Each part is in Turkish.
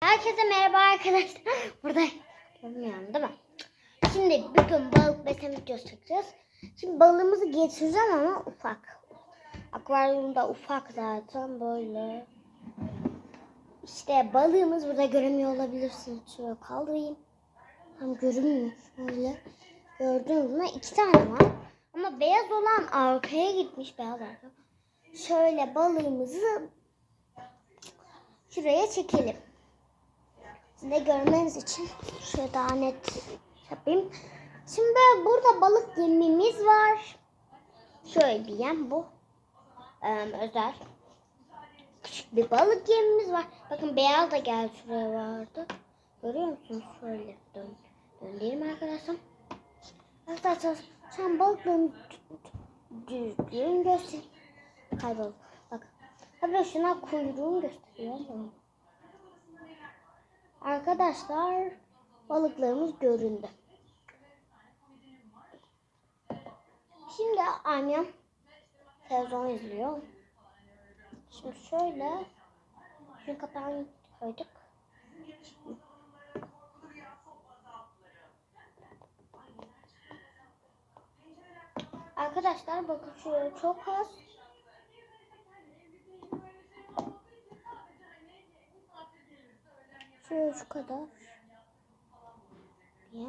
Herkese merhaba arkadaşlar. Burada görmüyorum değil mi? Şimdi bugün balık besleme videosu çekeceğiz. Şimdi balığımızı getireceğim ama ufak. Akvaryumda ufak zaten böyle. İşte balığımız burada göremiyor olabilirsiniz. Şöyle kaldırayım. Tam görünmüyor şöyle. Gördüğünüz mü iki tane var. Ama beyaz olan arkaya gitmiş beyaz arka. Şöyle balığımızı şuraya çekelim. De görmeniz için şöyle daha net yapayım. Şimdi burada balık yemimiz var. Şöyle bir yem bu. Ee, özel. Küçük bir balık yemimiz var. Bakın beyaz da geldi şuraya vardı. Görüyor musunuz? Şöyle dön. Döndürelim arkadaşlar. Arkadaşlar şu an balıkların düzgün göster. Kayboldu. Bak. Tabii şuna kuyruğunu gösteriyor. Arkadaşlar balıklarımız göründü. Şimdi annem televizyon izliyor. Şimdi şöyle şu kapağını koyduk. Arkadaşlar bakın şöyle çok az Şöyle şu kadar. Diye.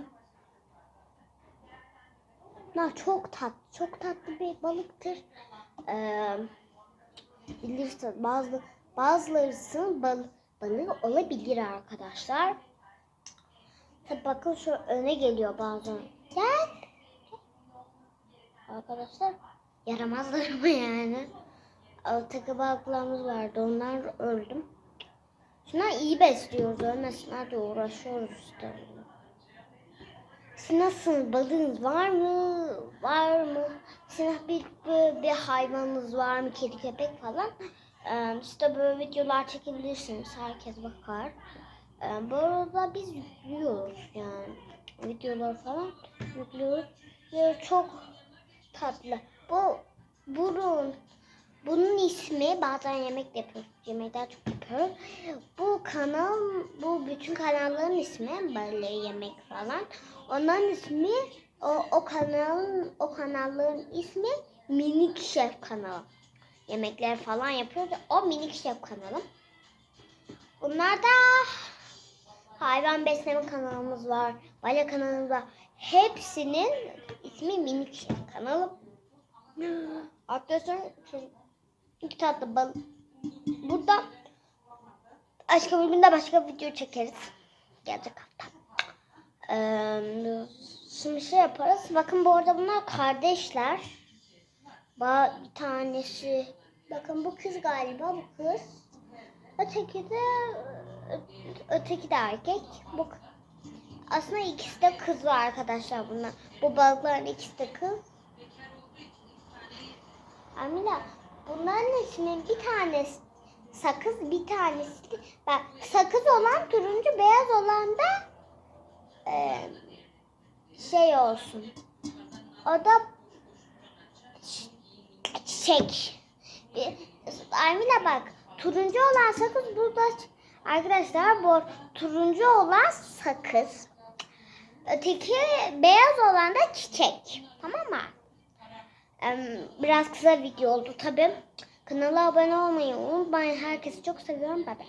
Na çok tat, çok tatlı bir balıktır. Ee, bilirsin bazı bazılarısının bal, balığı olabilir arkadaşlar. Tabi bakın şu öne geliyor bazen. Gel. Arkadaşlar yaramazlar mı yani? Takı balıklarımız vardı. Onlar öldüm. Şuna iyi besliyoruz. Ölmesinler de uğraşıyoruz işte. Siz nasıl balığınız var mı? Var mı? Sizin bir, bir, bir hayvanınız var mı? Kedi köpek falan. Ee, işte böyle videolar çekebilirsiniz. Herkes bakar. Ee, bu arada biz yüklüyoruz yani. Videolar falan yüklüyoruz. Ve çok tatlı. Bu burun bunun ismi bazen yemek de yapıyoruz. Yemekler çok yapıyoruz. Bu kanal, bu bütün kanalların ismi böyle yemek falan. Onların ismi, o, o kanalın, o kanalların ismi Minik Şef kanalı. Yemekler falan yapıyoruz. O Minik Şef kanalı. Bunlar da hayvan besleme kanalımız var. Balya kanalımız var. Hepsinin ismi Minik Şef kanalı. Arkadaşlar çocuk İki tatlı bal. Burada başka bir günde başka video çekeriz. Gelecek hafta. Ee, şimdi şey yaparız. Bakın bu arada bunlar kardeşler. Ba bir tanesi bakın bu kız galiba bu kız. Öteki de öteki de erkek. Bu aslında ikisi de kız var arkadaşlar bunlar. Bu balıkların ikisi de kız. Amila bunların içinde bir tanesi sakız bir tanesi bak sakız olan turuncu beyaz olan da e, şey olsun. O da çi- çiçek. Amila bak turuncu olan sakız burada arkadaşlar bu turuncu olan sakız. Öteki beyaz olan da çiçek. Tamam mı? Biraz kısa video oldu tabi. Kanala abone olmayı unutmayın. Herkesi çok seviyorum. Bye bye.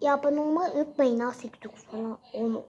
Ya abone olmayı unutmayın. Ha 8 falan. Onu